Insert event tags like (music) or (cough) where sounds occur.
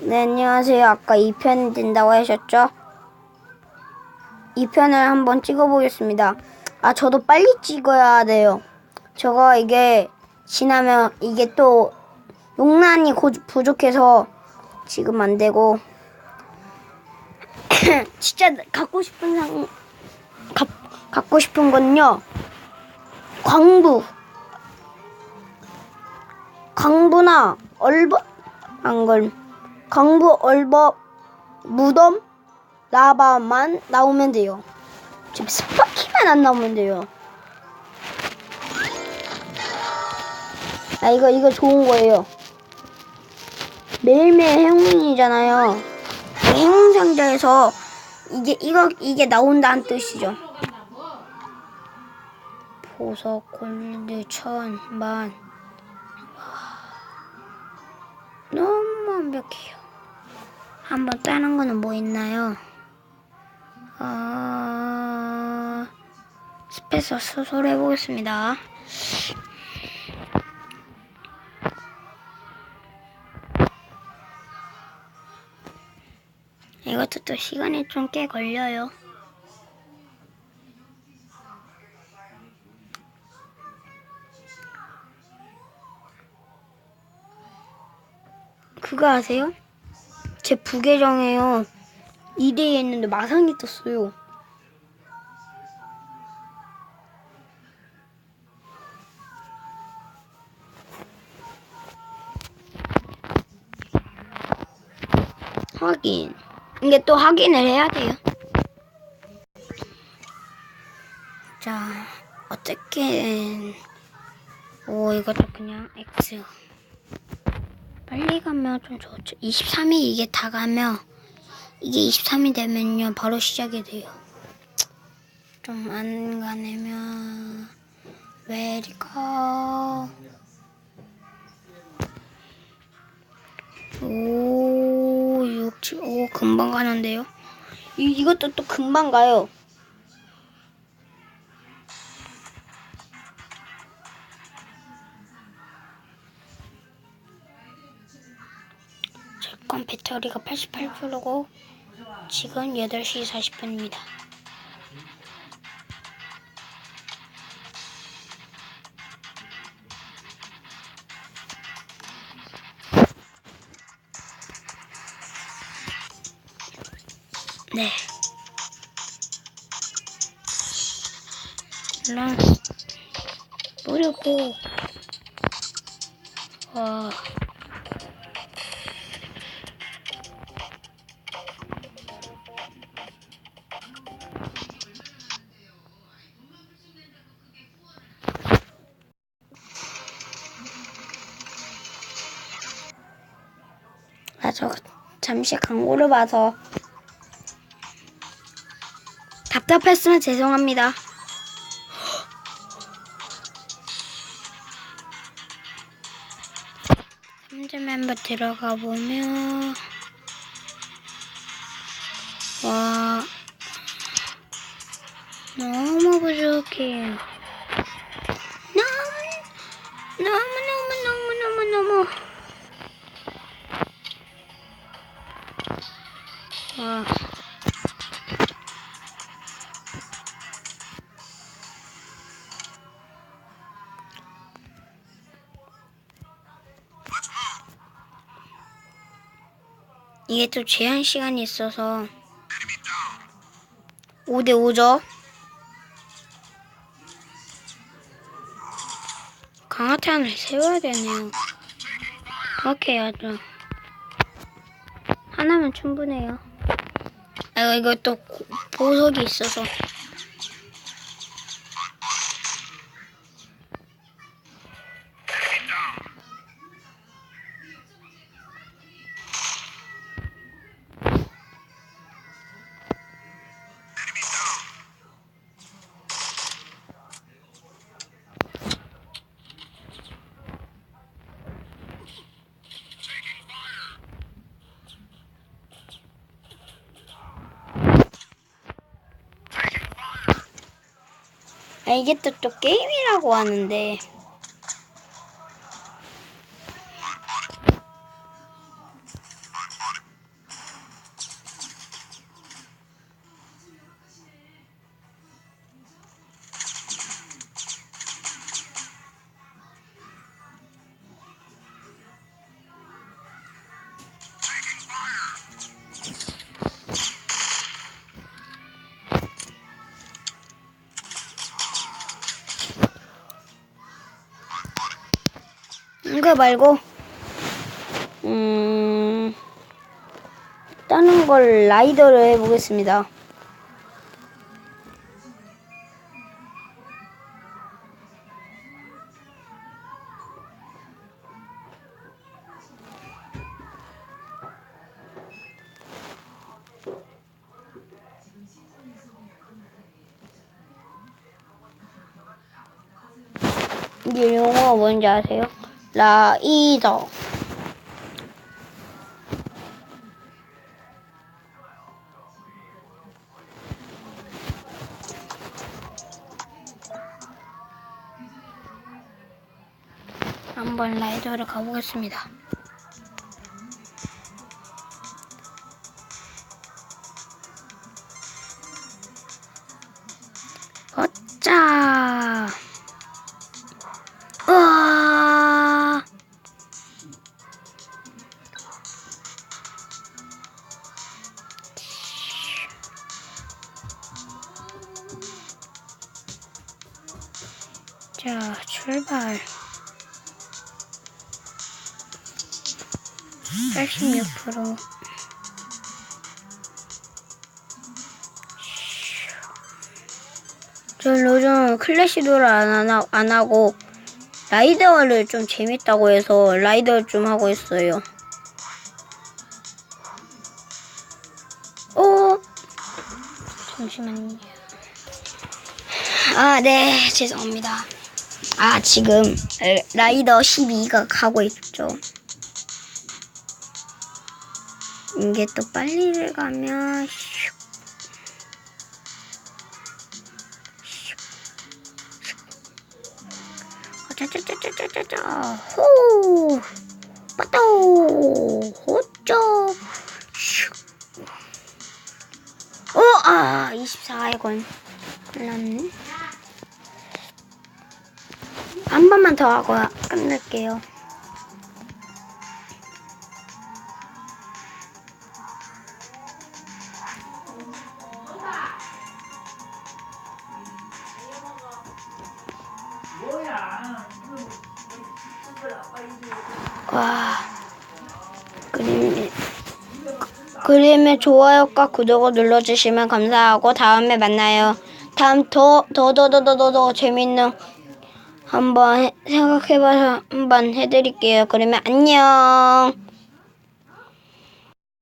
네, 안녕하세요. 아까 2편 된다고 하셨죠? 2편을 한번 찍어보겠습니다. 아, 저도 빨리 찍어야 돼요. 저거 이게 지나면 이게 또 용란이 고- 부족해서 지금 안 되고 (coughs) 진짜 갖고 싶은 상 가, 갖고 싶은 건요. 광부 광부나 얼버 안걸 광부 얼버 무덤 라바만 나오면 돼요. 지금 스파키만 안 나오면 돼요. 아 이거 이거 좋은 거예요. 매일매일 행운이잖아요. 행운 상자에서 이게 이거 이게 나온다는 뜻이죠. 보석 골드 천만 너무 완벽해요. 한번 다른 거는 뭐 있나요? 어... 스페서 수소를 해보겠습니다. 이것도 또 시간이 좀 꽤 걸려요. 그거 아세요? 제 부계정에요. 2대2 했는데 마상이 떴어요. 확인. 이게 또 확인을 해야 돼요. 자, 어떻게, 오, 이것도 그냥 X. 빨리 가면 좀 좋죠. 23일 이게 다 가면, 이게 23이 되면요, 바로 시작이 돼요. 좀 안 가내면, go? 오, 6, 7, 오, 금방 가는데요? 이, 이것도 또 금방 가요. 배터리가 88%고, 지금 8시 40분입니다. 네. 난 노려고 와. 아, 저 잠시 광고를 봐서 답답했으면 죄송합니다. 삼주 멤버 들어가 보면 와 너무 부족해. 너무 너무 너무 너무 너무 너무 와. 이게 또 제한 시간이 있어서 5대 5죠. 강화탄을 세워야 되네요. 그렇게 해야죠. 하나면 충분해요. 아 이거 또 고- 보석이 있어서. 아, 이게 또, 또 게임이라고 하는데. 탱크 말고 음 다른 걸 라이더를 해보겠습니다. 이 용어가 뭔지 아세요? 라이더. 한번 라이더를 가보겠습니다. 자, 출발. 86%. 전 요즘 클래시도를 안, 하, 안 하고 라이더를 좀 재밌다고 해서 라이더 좀 하고 있어요. 어? 잠시만요. 아, 네, 죄송합니다. 아, 지금 라이더 12가 가고 있죠. 이게 또 빨리를 가면 슉. 짜짜짜짜짜짜 호! 빠따오! 호쩌 어아 24회권 끝났네 한 번만 더 하고 끝낼게요 와 그림 그림의 좋아요과 구독을 눌러주시면 감사하고 다음에 만나요. 다음 더 더 더 더 더 더 더 재밌는 한번 해- 생각해봐서 한번 해드릴게요. 그러면 안녕.